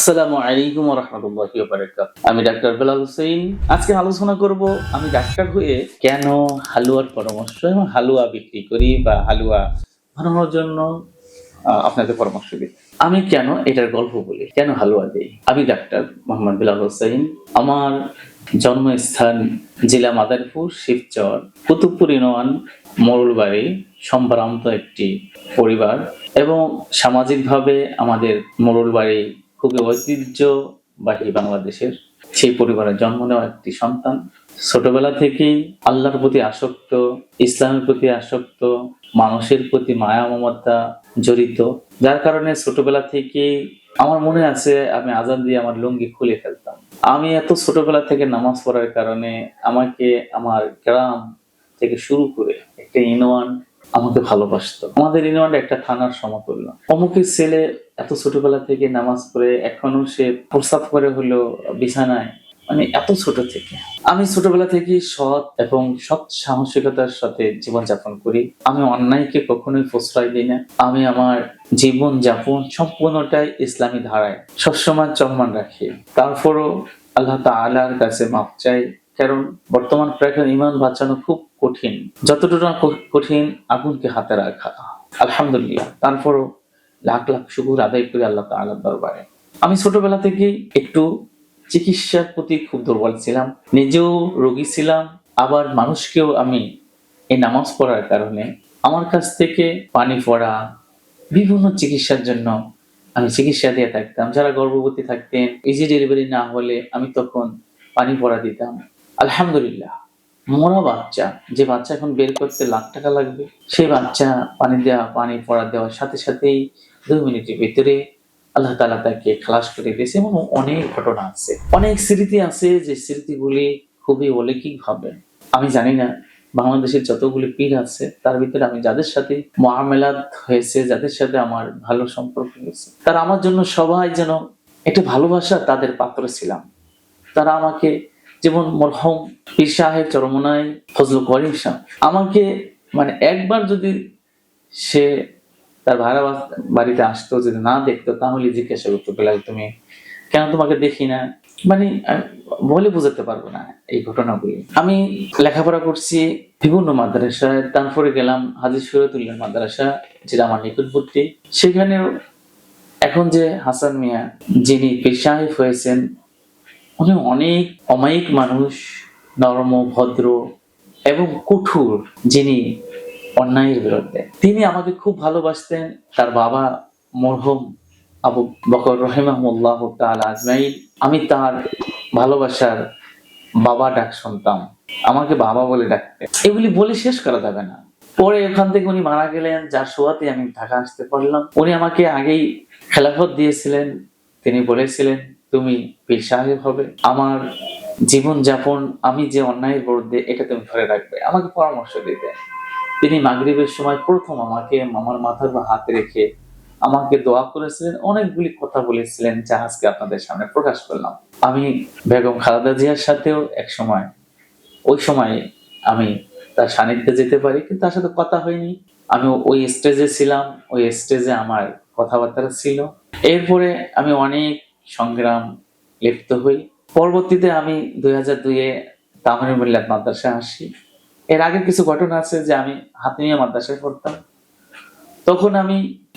আসসালামু আলাইকুম রহমতুল্লাহি আমি ডাক্তার বেলাল হোসেন। আজকে আলোচনা করব আমি ডাক্তার হয়ে কেন হালুয়ার পরামর্শ এবং হালুয়া বিক্রি করি বা হালুয়া বানানোর জন্য আপনাদের পরামর্শ দিই। আমি কেন এটার গল্প বলি? কেন হালুয়া দিই? আমি ডাক্তার মোহাম্মদ বেলাল হোসেন। আমার জন্মস্থান জেলা মাদারীপুর, শিবচর, কুতুবপুর ইউনিয়ন, মোরলবাড়ি, সম্ভ্রান্ত একটি পরিবার এবং সামাজিকভাবে আমাদের মোরলবাড়ি খুবই ঐতিহ্যবাহী বাংলাদেশের। সেই পরিবারে জন্ম নেওয়া একটি সন্তান। ছোটবেলা থেকেই আল্লাহর প্রতি আসক্ত, ইসলামের প্রতি আসক্ত, মানুষের প্রতি মায়া মমতা জড়িত। যার কারণে ছোটবেলা থেকেই আমার মনে আছে আমি আজান দিয়ে আমার লুঙ্গি খুলে ফেলতাম। আমি এত ছোটবেলা থেকে নামাজ পড়ার কারণে আমাকে, আমার গ্রাম থেকে শুরু করে একটা ইউনিয়ন আমাকে ভালোবাসতো। আমাদের ইউনিয়নটা একটা থানার সমতুল্য। অমুকের ছেলে এত ছোটবেলা থেকে নামাজ পড়ে এখনও সে প্রস্তাব করে হলো বিছানায়। মানে এত ছোট থেকে। আমি ছোটবেলা থেকে সৎ এবং সৎ সাহসিকতার সাথে জীবনযাপন করি। আমি অন্যায়কে কখনোই প্রশ্রয় দিই না। আমি আমার জীবন যাপন সম্পূর্ণটাই ইসলামী ধারায়। সবসময় চলমান রাখি। তারপরও আল্লাহ তাআলার কাছে মাপ চাই। কারণ বর্তমান প্রেক্ষণ ইমান বাঁচানো খুব কঠিন। যতটুকু কঠিন, আগুনকে হাতে রাখা। আলহামদুলিল্লাহ। তারপরও লাখ লাখ শুকুর আদায় করি আল্লাহ তাআলার দরবারে। আমি ছোটবেলা থেকেই একটু চিকিৎসার প্রতি খুব দুর্বল ছিলাম। নিজেও রোগী ছিলাম। আবার মানুষকেও আমি এই নামাজ পড়ার কারণে আমার কাছ থেকে পানি পড়া, বিভিন্ন চিকিৎসার জন্য আমি চিকিৎসা দিয়ে থাকতাম। যারা গর্ভবতী থাকতেন ইজি ডেলিভারি না হলে আমি তখন পানি পড়া দিতাম। আলহামদুলিল্লাহ, মরা বাচ্চা, যে বাচ্চা এখন বের করতে লাখ টাকা লাগবে সেই বাচ্চা পানি দেওয়া, পানি পড়া দেওয়ার সাথে সাথেই দুই মিনিটের ভিতরে আল্লাহ তালা তাকে খালাস করে দিয়েছে এবং অনেক ঘটনা আছে। অনেক স্মৃতি আছে, যে স্মৃতিগুলি খুবই অলৌকিক ভাবে আমি জানি না, বাংলাদেশের যতগুলি পীর আছে, তার ভিতরে আমি যাদের সাথে মহামেলাত হয়েছে, যাদের সাথে আমার ভালো সম্পর্ক হয়েছে, তারা আমার জন্য সবাই যেন একটা ভালোবাসা তাদের পাত্র ছিলাম। তারা আমাকে যেমন মরহম, পীর সাহেব, চরমনাই ফজল করিম শাহ আমাকে মানে একবার যদি সে তার ভাড়া বাড়িতে আসতো, যদি না দেখতো, তাহলে জিজ্ঞাসা করতো, বেলাল, তুমি কেন তোমাকে দেখি না? মানে বলে বোঝাতে পারব না এই ঘটনাগুলি। আমি লেখাপড়া করছি বিভিন্ন মাদ্রাসায়। তারপরে গেলাম হাজির সুরতুল্লাহ মাদ্রাসা, যেটা আমার নিকটবর্তী। সেখানেও এখন যে হাসান মিয়া, যিনি পেশাহিফ হয়েছেন উনি অনেক অমায়িক মানুষ, নরম, ভদ্র এবং কঠোর যিনি অন্যায়ের বিরুদ্ধে। তিনি আমাকে খুব ভালোবাসতেন। তার বাবা মরহুম আবু বকর রহিমাহুল্লাহ তাআলা আজমাইন। আমি তার ভালোবাসার বাবা ডাক শুনতাম। আমাকে বাবা বলে ডাকতেন। এগুলি বলে শেষ করা যাবে না। পরে ওখান থেকে উনি মারা গেলেন। যার শোয়াতে আমি ঢাকা আসতে পারলাম। উনি আমাকে আগেই খেলাফত দিয়েছিলেন। তিনি বলেছিলেন তুমি পীর হবে। আমার জীবন যাপন আমি যে অন্যায়ের বিরুদ্ধে, এটা তুমি ধরে রাখবে। আমাকে পরামর্শ দিতে। তিনি মাগরিবের সময় প্রথম আমাকে আমার মাথার উপর হাত রেখে আমাকে দোয়া করেছিলেন, অনেকগুলি কথা বলেছিলেন যা আজকে আপনাদের সামনে প্রকাশ করলাম। আমি বেগম খালেদা জিয়ার সাথেও এক সময়, ওই সময় আমি তার সান্নিধ্যে যেতে পারি, কিন্তু তার সাথে কথা হয়নি। আমি ওই স্টেজে ছিলাম, ওই স্টেজে আমার কথাবার্তা ছিল। এরপরে আমি অনেক সংগ্রাম লিপ্ত হই। পরবর্তীতে আমি দুই হাজার দুইয়ে তামিল মিল্লাত মাদ্রাসায় আসি। এর আগে কিছু ঘটনা আছে যে আমি হাতিমিয়া মাদ্রাসায় পড়তাম। তখন আমি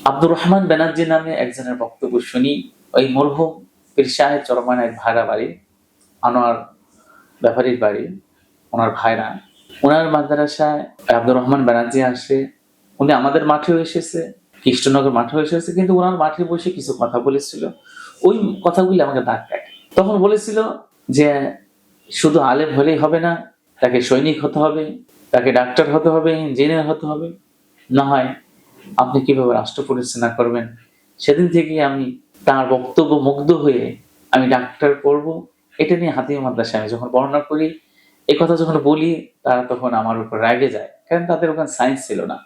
আব্দুর রহমান ব্যানার্জি নামে একজনের বক্তব্য শুনি। ওই মরহুম পীর সাহেব চরমানের ভাড়া বাড়ি, আনোয়ার ব্যাপারীর বাড়ি, ওনার ভাইরা। ওনার মাদ্রাসায় আব্দুর রহমান ব্যানার্জি আসে। উনি আমাদের মাঠেও এসেছে, কৃষ্ণনগর মাঠেও এসেছে, কিন্তু ওনার মাঠে বসে কিছু কথা বলেছিল। ওই কথাগুলি আমাকে দাগ কাটে। তখন বলেছিল যে, শুধু আলেম হলেই হবে না, তাকে সৈনিক হতে হবে, তাকে ডাক্তার হতে হবে, ইঞ্জিনিয়ার হতে হবে। না হয় আপনি কীভাবে রাষ্ট্র পরিচালনা করবেন? সেদিন থেকে আমি তার বক্তব্য মুগ্ধ হয়ে আমি ডাক্তার করব। এটা নিয়ে হাতিম মাদ্রাসায় আমি যখন বর্ণনা করি এই কথা যখন বলি, তারা তখন আমার উপর রেগে যায়। কারণ তাদের ওখানে সায়েন্স ছিল না।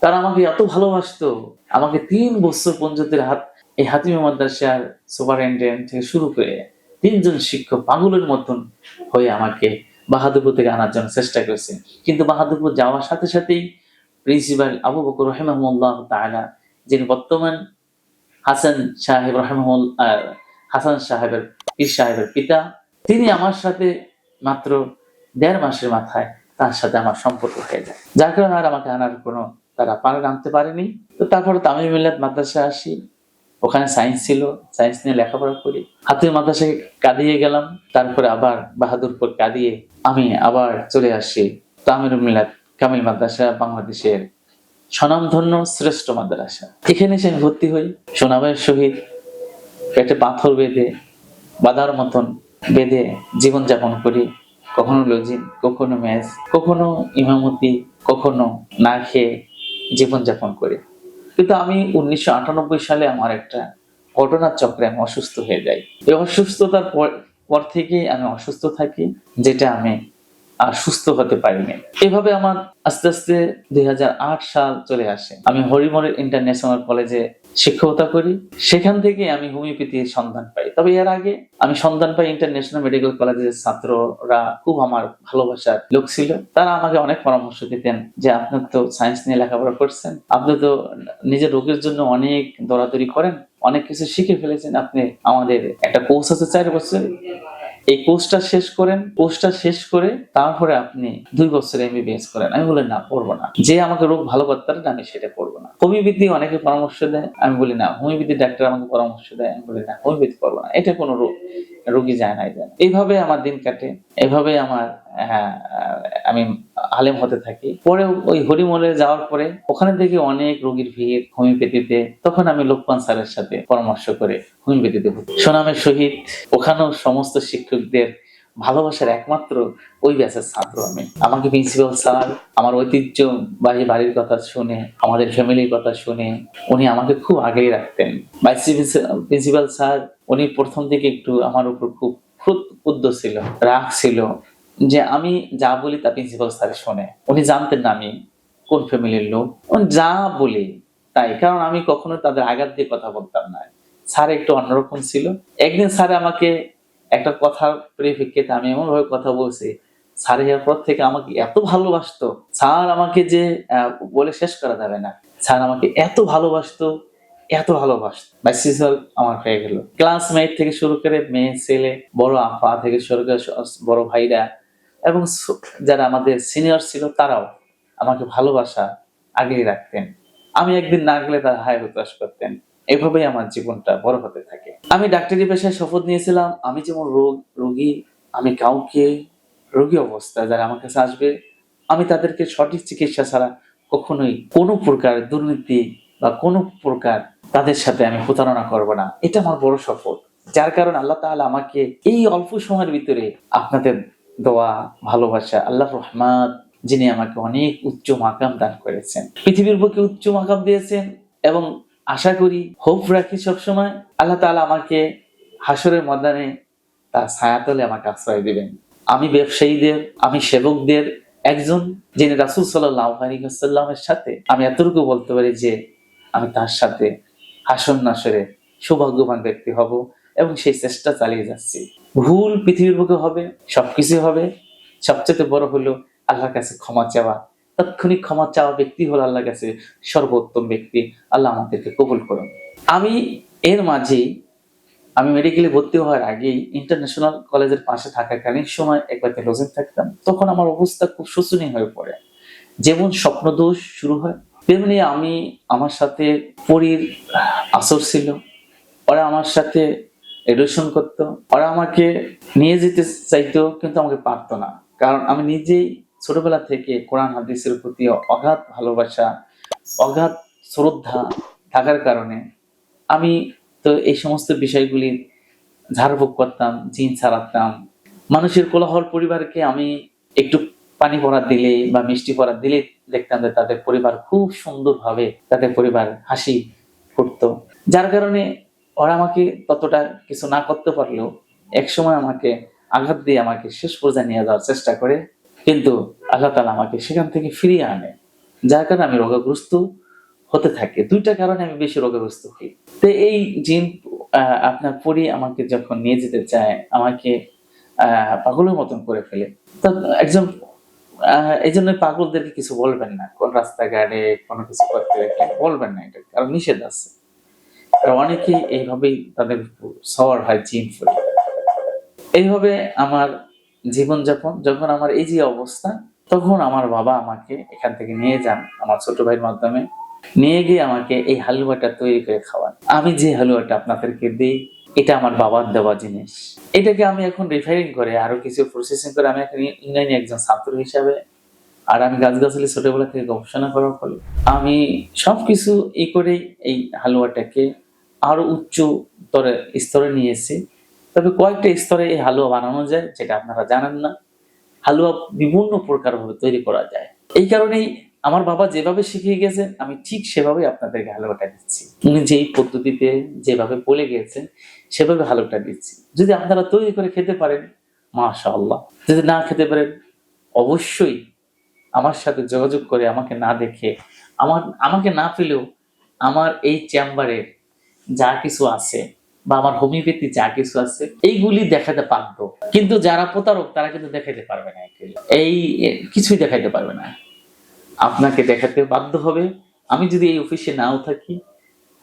তারা আমাকে এত ভালোবাসতো। আমাকে তিন বছর পঞ্চতের হাত এই হাতিমা মাদ্রাসার সুপারিনটেন্ডেন্ট থেকে শুরু করে তিনজন শিক্ষক পাগলের মতন হয়ে আমাকে বাহাদুরপুর থেকে আনার জন্য চেষ্টা করেছে। কিন্তু বাহাদুরপুর যাওয়ার সাথে সাথেই প্রিন্সিপাল আবু বকর রহেমাহুল্লাহ তাআলা, যিনি বর্তমান হাসান সাহেব রহমাহুল হাসান সাহেবের পীর সাহেবের পিতা, তিনি আমার সাথে মাত্র দেড় মাসের মাথায় তার সাথে আমার সম্পর্ক হয়ে যায়। যার কারণে আর আমাকে আনার কোনো তারা পারে আনতে পারেনি। তো তারপরে তামিল মিল্লাত মাদ্রাসা আসি। ওখানে সায়েন্স ছিল সায়েন্স নিয়ে লেখাপড়া করি। হাতের মাদ্রাসায় কাঁদিয়ে গেলাম, তারপরে আবার বাহাদুরপুর কাঁদিয়ে আমি আবার চলে আসি তামিল মিল্লাত কামিল মাদ্রাসা, বাংলাদেশের স্বনামধন্য শ্রেষ্ঠ মাদ্রাসা। এখানে এসে আমি ভর্তি হই সোনামের সহিত পেটে পাথর বেঁধে, বাধার মতন বেঁধে জীবনযাপন করি। কখনো লজিন, কখনো ম্যাচ কখনো ইমামতি, কখনো না খেয়ে জীবনযাপন করি। কিন্তু আমি উনিশশো আটানব্বই সালে আমার একটা ঘটনার চক্রে আমি অসুস্থ হয়ে যাই। এই অসুস্থতার পর পর থেকেই আমি অসুস্থ থাকি, যেটা আমি আর সুস্থ হতে পারিনি। এভাবে আমার আস্তে আস্তে দুই হাজার আট সাল চলে আসে। আমি হরিমরের ইন্টারন্যাশনাল কলেজে শিক্ষকতা করি। সেখান থেকে আমি হোমিওপ্যাথির সন্ধান পাই। তবে এর আগে আমি সন্ধান পাই ইন্টারন্যাশনাল মেডিকেল কলেজের ছাত্ররা খুব আমার ভালোবাসার লোক ছিল। তারা আমাকে অনেক পরামর্শ দিতেন যে, আপনি তো সায়েন্স নিয়ে লেখাপড়া করছেন। আপনি তো নিজের রোগের জন্য অনেক দৌড়াদৌড়ি করেন। অনেক কিছু শিখে ফেলেছেন। আপনি আমাদের একটা কোর্স আছে চার বছর। এই কোর্সটা শেষ করেন কোর্সটা শেষ করে তারপরে আপনি দুই বছর এমবিবিএস করেন। আমি বলি, না পড়ব না। যে আমাকে রোগ ভালো করতে পারেন আমি সেটা করব না। হোমিওপ্যাথি অনেকে পরামর্শ দেয়। আমি বলি, না হোমিওপ্যাথি ডাক্তার আমাকে পরামর্শ দেয়। আমি বলি, না হোমিওপ্যাথি করব না। এটা কোনো রোগ। রোগী যায় নাই যায়। এইভাবে আমার দিন কাটে। এভাবে আমার হ্যাঁ, আমি আলেম হতে থাকি। পরে ওই হরিমলে যাওয়ার পরে ওখানে দেখি অনেক রোগীর ভিড় হোমিওপ্যাথিতে। তখন আমি লোকপান স্যারের সাথে পরামর্শ করে হোমিওপ্যাথিতে সোনামের সহিত ওখানেও সমস্ত শিক্ষকদের ভালোবাসার একমাত্র ওই ব্যাচের ছাত্র আমি। আমাকে প্রিন্সিপাল স্যার, আমার ঐতিহ্যবাহী বাড়ির কথা শুনে, আমাদের ফ্যামিলির কথা শুনে উনি আমাকে খুব আগেই রাখতেন। ভাইস প্রিন্সিপাল স্যার, উনি প্রথম থেকে একটু আমার উপর খুব ক্রুদ্ধ ছিল, রাগ ছিল যে আমি যা বলি তা প্রিন্সিপাল স্যার শোনে। উনি জানতেন না আমি কোন ফ্যামিলির লোক। যা বলি তাই, কারণ আমি কখনো তাদের আঘাত দিয়ে কথা বলতাম না। স্যার একটু অন্যরকম ছিল। একদিন স্যার আমাকে একটা কথার পরিপ্রেক্ষিতে আমি এমন ভাবে কথা বলছি, স্যার পর থেকে আমাকে এত ভালোবাসতো। স্যার আমাকে যে বলে শেষ করা যাবে না। স্যার আমাকে এত ভালোবাসতো এত ভালোবাসতো। বাইসিসাল আমার হয়ে গেল। ক্লাসমেট থেকে শুরু করে মেয়ে, ছেলে, বড় আপা থেকে শুরু করে বড় ভাইরা এবং যারা আমাদের সিনিয়র ছিল তারাও আমাকে ভালোবাসা আগেই রাখতেন। আমি একদিন না গেলে তারা হায় হতাশ করতেন। এভাবেই আমার জীবনটা বড় হতে থাকে। আমি ডাক্তারি পেশায় শপথ নিয়েছিলাম, আমি যেমন রোগ, রোগী, আমি কাউকে রোগী অবস্থা যারা আমার কাছে আসবে, আমি তাদেরকে সঠিক চিকিৎসা ছাড়া কখনোই কোনো প্রকার দুর্নীতি বা কোনো প্রকার তাদের সাথে আমি প্রতারণা করব না। এটা আমার বড় শপথ। যার কারণে আল্লাহ তাআলা আমাকে এই অল্প সময়ের ভিতরে আপনাদের দোয়া, ভালোবাসা আল্লাহ রহমাত, যিনি আমাকে অনেক উচ্চ মাকাম দান করেছেন। পৃথিবীর বুকে উচ্চ মাকাম দিয়েছেন এবং আশা করি হোপ রাখি সবসময়। আল্লাহ তাআলা আমাকে হাসরের ময়দানে তার ছায়াতলে আমাকে আশ্রয় দেবেন। আমি ব্যবসায়ীদের, আমি সেবকদের একজন যিনি রাসুল আলিহাসাল্লামের সাথে। আমি এতটুকু বলতে পারি যে, আমি তার সাথে হাসন নাসরে সৌভাগ্যবান ব্যক্তি হব এবং সেই চেষ্টা চালিয়ে যাচ্ছি। ভুল পৃথিবীর বুকে হবে সবকিছু হবে। সবচেয়ে বড় হলো আল্লাহর কাছে ক্ষমা চাওয়া। তাৎক্ষণিক ক্ষমা চাওয়া ব্যক্তি হলো আল্লাহর কাছে সর্বোত্তম ব্যক্তি। আল্লাহ আমাদেরকে কবুল করুন। আমি এর মাঝেই, আমি মেডিকেলে ভর্তি হওয়ার আগেই ইন্টারন্যাশনাল কলেজের পাশে থাকাকালীন সময় একবার লজেন থাকতাম। তখন আমার অবস্থা খুব শোচনীয় হয়ে পড়ে। যেমন স্বপ্নদোষ শুরু হয়, তেমনি আমি আমার সাথে পরীর আসর ছিল। ওরা আমার সাথে এডুকেশন করতো। ওরা আমাকে নিয়ে যেতে চাইতো, কিন্তু আমাকে পারতো না। কারণ আমি নিজেই ছোটবেলা থেকে কোরআন হাদিসের প্রতি অগাধ ভালোবাসা, অগাধ শ্রদ্ধা থাকার কারণে আমি তো এই সমস্ত বিষয়গুলি ঝাড়ফুঁক করতাম, জিন ছাড়াতাম। মানুষের কোলাহল পরিবারকে আমি একটু পানি পড়া দিলে বা মিষ্টি পড়া দিলে দেখতাম যে তাদের পরিবার খুব সুন্দরভাবে তাদের পরিবার হাসি ফুটতো। যার কারণে ওরা আমাকে ততটা কিছু না করতে পারলেও একসময় আমাকে আঘাত দিয়ে আমাকে শেষ পর্যায়ে নিয়ে যাওয়ার চেষ্টা করে। কিন্তু আল্লাহ তালা আমাকে সেখান থেকে ফিরিয়ে আনে। যার কারণে আমি রোগাগ্রস্ত হতে থাকে। দুইটা কারণে আমি বেশি রোগাগ্রস্ত হই। তো এই জিন আপনার পরি আমাকে যখন নিয়ে যেতে চায়, আমাকে পাগলের মতন করে ফেলে। তো একজন এই জন্য পাগলদেরকে কিছু বলবেন না। কোন রাস্তাঘাটে কোনো কিছু করতে বলবেন না এটা। কারণ নিষেধ আছে। অনেকেই এইভাবেই তাদের সওয়ার হয় জিম ফুলে এইভাবে আমার জীবনযাপন, যখন আমার এই যে অবস্থা, তখন আমার বাবা আমাকে এখান থেকে নিয়ে যান, আমার ছোট ভাইয়ের মাধ্যমে। নিয়ে গিয়ে আমাকে এই হালুয়াটা তৈরি করে খাওয়ান। আমি যে হালুয়াটা আপনাদেরকে দিই, এটা আমার বাবার দেওয়া জিনিস। এটাকে আমি এখন রিফাইনিং করে, আরও কিছু প্রসেসিং করে আমি এখন ইংল্যান্ডে একজন ছাত্র হিসাবে, আর আমি গাছগাছালি ছোটবেলা থেকে গবেষণা করার ফলে আমি সবকিছু ই করে এই হালুয়াটাকে আরও উচ্চ স্তরে স্তরে নিয়ে এসেছি। তবে কয়েকটা স্তরে এই হালুয়া বানানো যায়, যেটা আপনারা জানেন না। হালুয়া বিভিন্ন প্রকার ভাবে তৈরি করা যায়। এই কারণেই আমার বাবা যেভাবে শিখিয়ে গেছেন, আমি ঠিক সেভাবেই আপনাদেরকে হালুয়াটা দিচ্ছি। উনি যেই পদ্ধতিতে যেভাবে বলে গিয়েছেন সেভাবে হালুয়াটা দিচ্ছি। যদি আপনারা তৈরি করে খেতে পারেন, মাশাআল্লাহ। যদি না খেতে পারেন, অবশ্যই আমার সাথে যোগাযোগ করে আমাকে না দেখে, আমার, আমাকে না পেলেও আমার এই চেম্বারের যা কিছু আছে বা আমার হোমিওপ্যাথি যা কিছু আছে, এইগুলি দেখাতে পারব কিন্তু যারা প্রতারক, তারা কিন্তু দেখাতে পারবে না। এই কিছুই দেখাতে পারবে না। আপনাকে দেখাতে বাধ্য হবে। আমি যদি এই অফিসে নাও থাকি,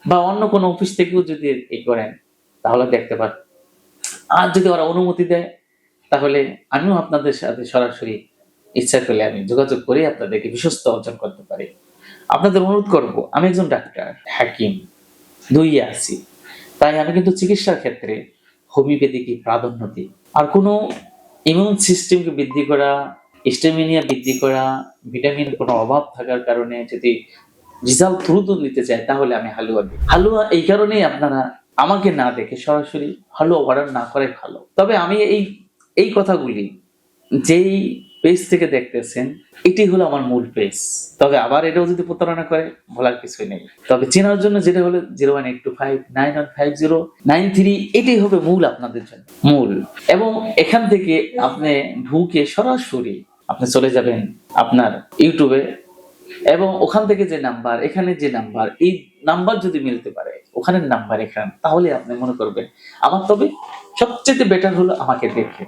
বা অন্য কোনো অফিস থেকেও যদি এই করেন, তাহলে দেখতে পার। আর যদি ওরা অনুমতি দেয়, তাহলে আমিও আপনাদের সাথে সরাসরি ইচ্ছা করলে আমি যোগাযোগ করে, আপনাদেরকে বিশ্বস্ত অর্জন করতে পারি। আপনাদের অনুরোধ করব, আমি একজন ডাক্তার, হাকিম দুই আছি। তাই আমি কিন্তু চিকিৎসার ক্ষেত্রে হোমিওপ্যাথিকে প্রাধান্য দিই। আর কোনো ইমিউন সিস্টেমকে বৃদ্ধি করা স্টেমিনিয়া বৃদ্ধি করা, ভিটামিন কোনো অভাব থাকার কারণে যদি রেজাল্ট দ্রুত নিতে চাই তাহলে আমি হালুয়া দিই। হালুয়া এই কারণেই আপনারা আমাকে না দেখে সরাসরি হালুয়া অর্ডার না করাই ভালো। তবে আমি এই এই কথাগুলি যেই পেজ থেকে দেখতেছেন, এটি হলো আমার মূল পেজ তবে আবার এটাও যদি প্রতারণা করে, বলার কিছুই নেই। তবে চেনার জন্য যেটা হলো zero one eight two five nine one five zero nine three এটাই হবে মূল আপনাদের জন্য। মূল। এবং এখান থেকে আপনি ঢুকে সরাসরি আপনি চলে যাবেন আপনার ইউটিউবে। এবং ওখান থেকে যে নাম্বার, এখানে যে নাম্বার, এই নাম্বার যদি মিলতে পারে, ওখানের নাম্বার এখানে, তাহলে আপনি মনে করবেন, আমার তবে সবচেয়ে বেটার হলো আমাকে দেখে।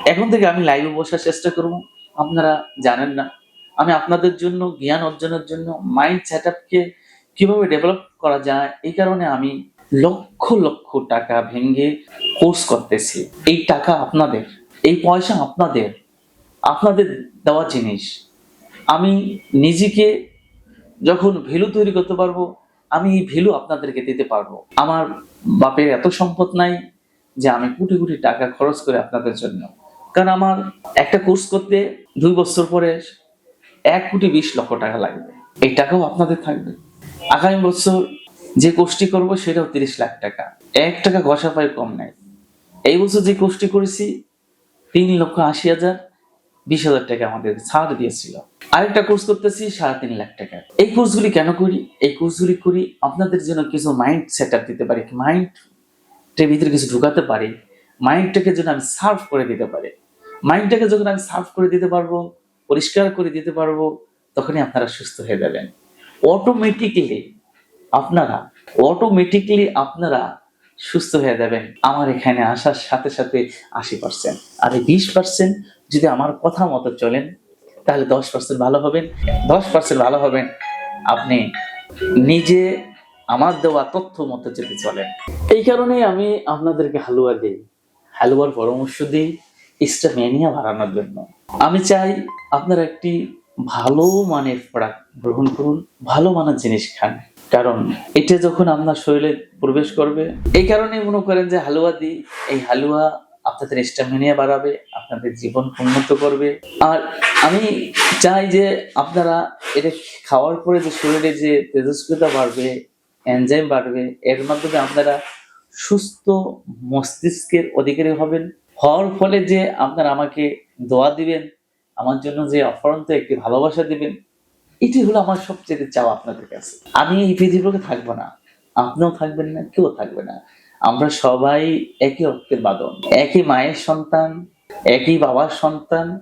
এখন থেকে আমি লাইভে বসার চেষ্টা করব। আপনারা জানেন না। আমি আপনাদের জন্য, জ্ঞান অর্জনের জন্য মাইন্ড সেট আপকে কীভাবে ডেভেলপ করা যায়, এই কারণে আমি লক্ষ লক্ষ টাকা ভেঙে কোর্স করতেছি। এই টাকা আপনাদের, এই পয়সা আপনাদের আপনাদের দেওয়া জিনিস। আমি নিজেকে যখন ভ্যালু তৈরি করতে পারব, আমি এই ভ্যালু আপনাদেরকে দিতে পারব। আমার বাপের এত সম্পদ নাই যে আমি কোটি কোটি টাকা খরচ করে আপনাদের জন্য কারণ আমার একটা কোর্স করতে দুই বছর পরে এক কোটি বিশ লক্ষ টাকা লাগবে। এই টাকাও আপনাদের থাকবে। আগামী বছর যে কোর্সটি করব সেটাও তিরিশ লাখ টাকা। এক টাকা ঘষা পায় কম নাই। এই বছর যে কোর্সটি করেছি, তিন লক্ষ আশি হাজার বিশ হাজার টাকা আমাদের ছাড় দিয়েছিল। আরেকটা কোর্স করতেছি সাড়ে তিন লাখ টাকা। এই কোর্সগুলি কেন করি? এই কোর্সগুলি করি আপনাদের জন্য কিছু মাইন্ড সেট আপ দিতে পারি মাইন্ডের ভিতরে কিছু ঢুকাতে পারি মাইন্ডটাকে যেন আমি সার্ভ করে দিতে পারি। মাইন্ডটাকে যখন আমি সার্ভ করে দিতে পারব, পরিষ্কার করে দিতে পারব, তখনই আপনারা সুস্থ হয়ে যাবেন। অটোমেটিকলি আপনারা অটোমেটিকলি আপনারা সুস্থ হয়ে যাবেন। আমার এখানে আসার সাথে সাথে আশি পার্সেন্ট আর এই বিশ পার্সেন্ট যদি আমার কথা মতো চলেন, তাহলে দশ পার্সেন্ট ভালো হবেন। দশ পার্সেন্ট ভালো হবেন, আপনি নিজে আমার দেওয়া তথ্য মতো যদি চলেন। এই কারণে আমি আপনাদেরকে হালুয়া দিই। হালুয়ার পরামর্শ দিই। স্টামিনিয়া বাড়ানোর জন্য। আমি চাই আপনারা একটি ভালো মানের প্রোডাক্ট গ্রহণ করুন, ভালো মানের জিনিস খান। কারণ এটা যখন আপনার শরীরে প্রবেশ করবে, এই কারণে মনে করেন যে হালুয়া দিই, এই হালুয়া আপনাদের স্টামিনিয়া বাড়াবে, আপনাদের জীবন উন্নত করবে। আর আমি চাই যে আপনারা এটা খাওয়ার পরে যে শরীরে যে তেজস্ক্রিয়তা বাড়বে এনজাইম বাড়বে, এর মাধ্যমে আপনারা সুস্থ মস্তিষ্কের অধিকারী হবেন। হওয়ার ফলে যে আপনারা আমাকে দোয়া দিবেন, আমার জন্য যে অফরন্ত একটি ভালোবাসা দিবেন, এটি হলো আমার সবচেয়ে চাওয়া আপনাদের কাছে। আমি এই পৃথিবীকে থাকব না। আপনিও থাকবেন না, কেউ থাকবে না। আমরা সবাই একই রক্তের বাদন। একই মায়ের সন্তান, একই বাবার সন্তান,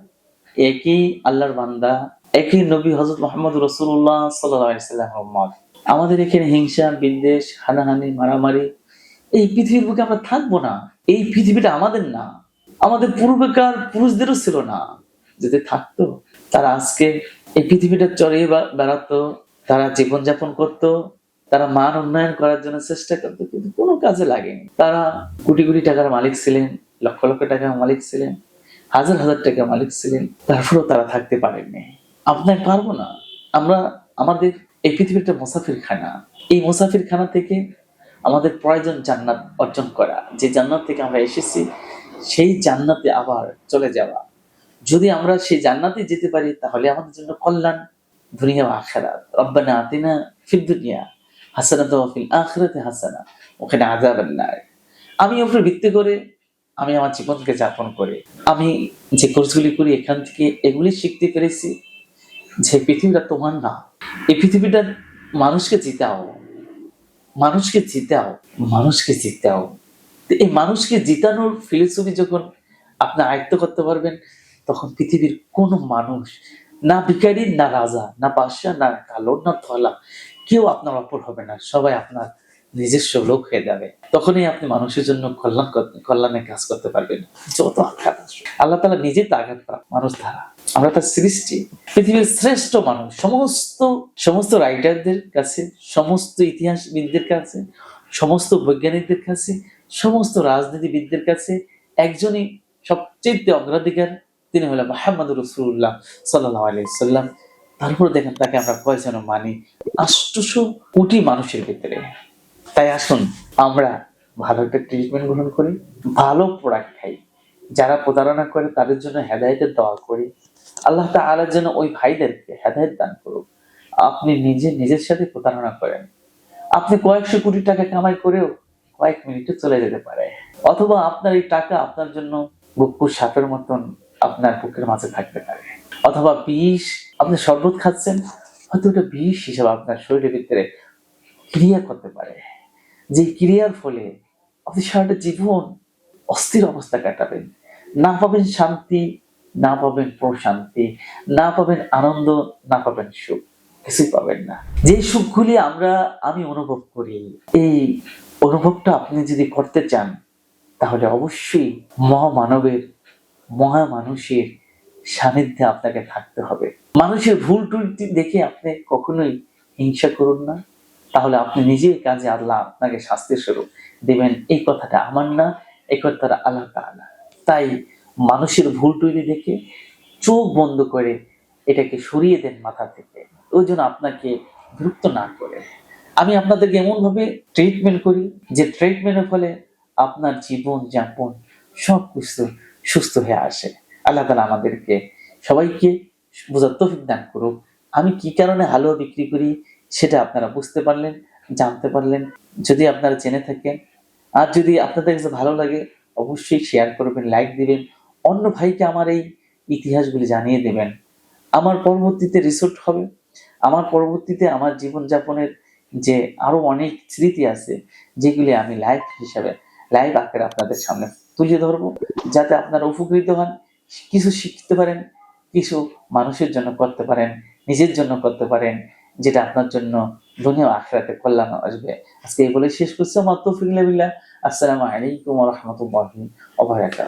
একই আল্লাহর বান্দা, একই নবী হজরত মোহাম্মদ রসুল্লাহ সাল্লাম আমাদের এখানে হিংসা, বিদ্বেষ, হানাহানি, মারামারি, এই পৃথিবীর বুকে আমরা থাকব না। এই পৃথিবীটা আমাদের না। আমাদের পূর্বেকার পুরুষদেরও ছিল না। যদি থাকতো, তারা আজকে এই পৃথিবীটা চড়িয়ে বেড়াতো, তারা জীবনযাপন করত, তারা মান উন্নয়ন করার জন্য চেষ্টা করতো, কিন্তু কোনো কাজে লাগেনি। তারা কোটি কোটি টাকার মালিক ছিলেন, লক্ষ লক্ষ টাকার মালিক ছিলেন, হাজার হাজার টাকার মালিক ছিলেন, তারপরেও তারা থাকতে পারেননি। আপনার পারব না। আমরা, আমাদের এই পৃথিবীর একটা মুসাফির খানা এই মুসাফির খানা থেকে আমাদের প্রয়োজন জান্নাত অর্জন করা। যে জান্নাত থেকে আমরা এসেছি সেই জান্নাতে আবার চলে যাওয়া। যদি আমরা সেই জান্নাতে যেতে পারি, তাহলে আমাদের জন্য কল্যাণ দুনিয়া আখেরাত। রব্বানা আতিনা ফিদ দুনিয়া হাসানাত ওয়া ফিল আখিরাতি হাসানা ওখানে আযাবান নার। আমি ওপরে ভিত্তি করে আমি আমার জীবনকে যাপন করে। আমি যে কোর্সগুলি করি, এখান থেকে এগুলি শিখতে পেরেছি যে পৃথিবীটা তোমার না। এই পৃথিবীটা মানুষকে জিতাও। মানুষকে জিতাও। মানুষকে জিতাও। তো এই মানুষকে জিতানোর ফিলোসফি যখন আপনি আয়ত্ত করতে পারবেন, তখন পৃথিবীর কোনো মানুষ, না ভিখারি, না রাজা, না বাদশাহ, না কালো, না ধলা, কেউ আপনার অপর হবে না, সবাই আপনার নিজস্ব লোক হয়ে যাবে। তখনই আপনি মানুষের জন্য কল্যাণ কল্যাণের কাজ করতে পারবেন। যত আঘাত আল্লাহ তালা নিজে তো আঘাত মানুষ দ্বারা। আমরা তার সৃষ্টি, পৃথিবীর শ্রেষ্ঠ মানুষ, সমস্ত সমস্ত রাইটারদের কাছে, সমস্ত ইতিহাসবিদদের কাছে সমস্ত বৈজ্ঞানিকদের কাছে, সমস্ত রাজনীতিবিদদের কাছে একজনই সবচেয়ে অগ্রাধিকার, তিনি হলেন মোহাম্মদ রসুল্লাহ সাল্লাহ আলাইসাল্লাম তারপর দেখেন তাকে আমরা কয়জন মানি। আষ্টশো কোটি মানুষের ভিতরে। তাই আসুন আমরা ভালো একটা ট্রিটমেন্ট গ্রহণ করি, ভালো প্রোডাক্ট খাই। যারা প্রতারণা করে, তাদের জন্য হেদায়তের দোয়া করি। আল্লাহ তাআলার জন্য ওই ভাইদেরকে হেদায়ত দান করুক। আপনি নিজে নিজের সাথে প্রতারণা করেন। আপনি কয়েকশো কোটি টাকা কামাই করেও কয়েক মিনিটে চলে যেতে পারে। অথবা আপনার এই টাকা আপনার জন্য বুকুর সাপের মতন আপনার বুকের মাঝে থাকতে পারে। অথবা বিষ আপনি শরবত খাচ্ছেন, হয়তো ওটা বিষ হিসেবে আপনার শরীরের ভিতরে ক্রিয়া করতে পারে। যে ক্রিয়ার ফলে আপনি সারাটা জীবন অস্থির অবস্থা কাটাবেন। না পাবেন শান্তি, না পাবেন প্রশান্তি, না পাবেন আনন্দ, না পাবেন সুখ। কিছুই পাবেন না। যে সুখগুলি আমরা, আমি অনুভব করি, এই অনুভবটা আপনি যদি করতে চান, তাহলে অবশ্যই মহামানবের, মহামানুষের সান্নিধ্যে আপনাকে থাকতে হবে। মানুষের ভুল টুলটি দেখে আপনি কখনোই হিংসা করুন না। তাহলে আপনি নিজের কাজে আল্লাহ আপনাকে শাস্তির স্বরূপ দেবেন। এই কথাটা আমার না, এই কথাটা আল্লাহ তাআলা। তাই মানুষের ভুল টুলি দেখে চোখ বন্ধ করে এটাকে সরিয়ে দেন মাথা থেকে। ওই জন্য আপনাকে বিরক্ত না করে। আমি আপনাদেরকে এমনভাবে ট্রিটমেন্ট করি যে ট্রিটমেন্টের ফলে আপনার জীবন, যাপন সব কিছু সুস্থ হয়ে আসে। আল্লাহ তালা আমাদেরকে সবাইকে বোঝার তৌফিক দান করুক। আমি কি কারণে হালুয়া বিক্রি করি সেটা আপনারা বুঝতে পারলেন, জানতে পারলেন। যদি আপনারা জেনে থাকেন, আর যদি আপনাদের কাছে ভালো লাগে, অবশ্যই শেয়ার করবেন লাইক দিবেন। অন্য ভাইকে আমার এই ইতিহাসগুলি জানিয়ে দেবেন। আমার পরবর্তীতে রিসোর্ট হবে আমার পরবর্তীতে আমার জীবনযাপনের যে আরও অনেক স্মৃতি আছে, যেগুলি আমি লাইভ হিসাবে লাইভ আকারে আপনাদের সামনে তুলে ধরবো, যাতে আপনারা উপকৃত হন, কিছু শিখতে পারেন, কিছু মানুষের জন্য করতে পারেন, নিজের জন্য করতে পারেন, যেটা আপনার জন্য দুনিয়া আখেরাতে কল্যাণ আসবে। আজকে এই বলে শেষ করছি। আমার তৌফিক আসসালামু আলাইকুম রাহমাতুল্লাহি ওয়া বারাকাতুহু।